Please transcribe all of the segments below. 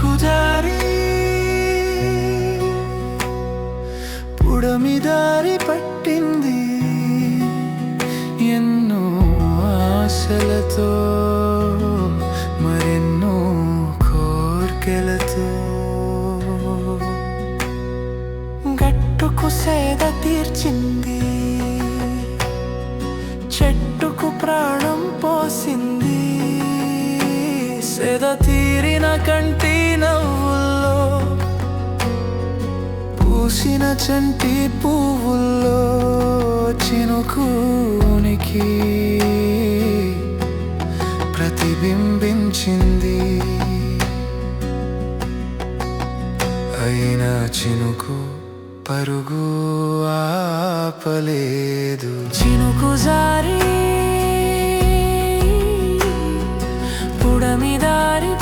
కుదారి పుడమి దారి పట్టింది ఎన్నో ఆశలతో మరెన్నో కోర్కెలతో. గట్టుకు సేద తీర్చింది చెట్టుకు ప్రాణం పోసింది. సెద తీరిన కంటి నవ్వుల్లో పూసిన చంటి పువ్వుల్లో చినుకునికి ప్రతిబింబించింది. అయినా చినుకు పరుగు ఆపలేదు. చినుకు జారి పుడమి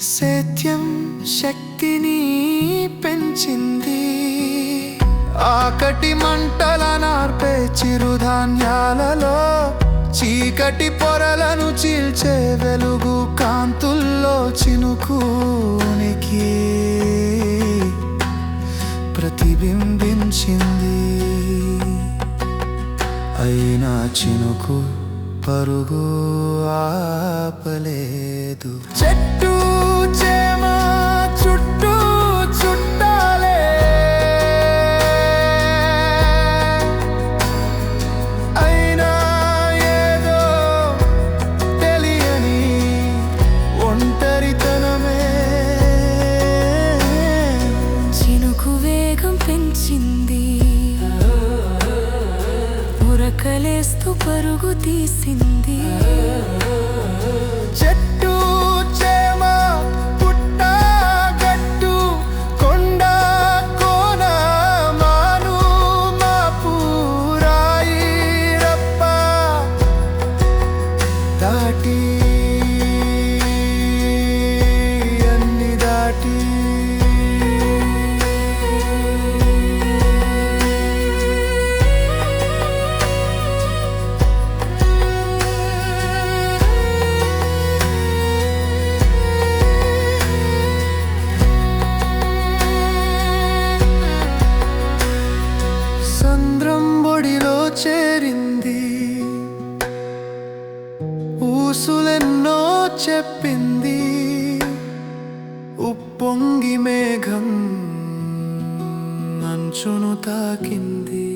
సత్యం శక్తిని పెంచింది. ఆకటి మంటల నార్పే చిరుధాన్యాలలో చీకటి పొరలను చీల్చే వెలుగు కాంతుల్లో చినుకునికి ప్రతిబింబించింది. అయినా చినుకు పరుగు ఆపలేదు. చెట్టు ఉరకలేస్తూ పరుగు తీసింది. చెట్టు చేమ పుట్ట గట్టు కొండ కోన మాను మాపు రాయి రప్ప. దాటి అన్ని దాటి మనసులెన్నో చెప్పింది. ఉప్పొంగి మేఘం మంచును తాకింది.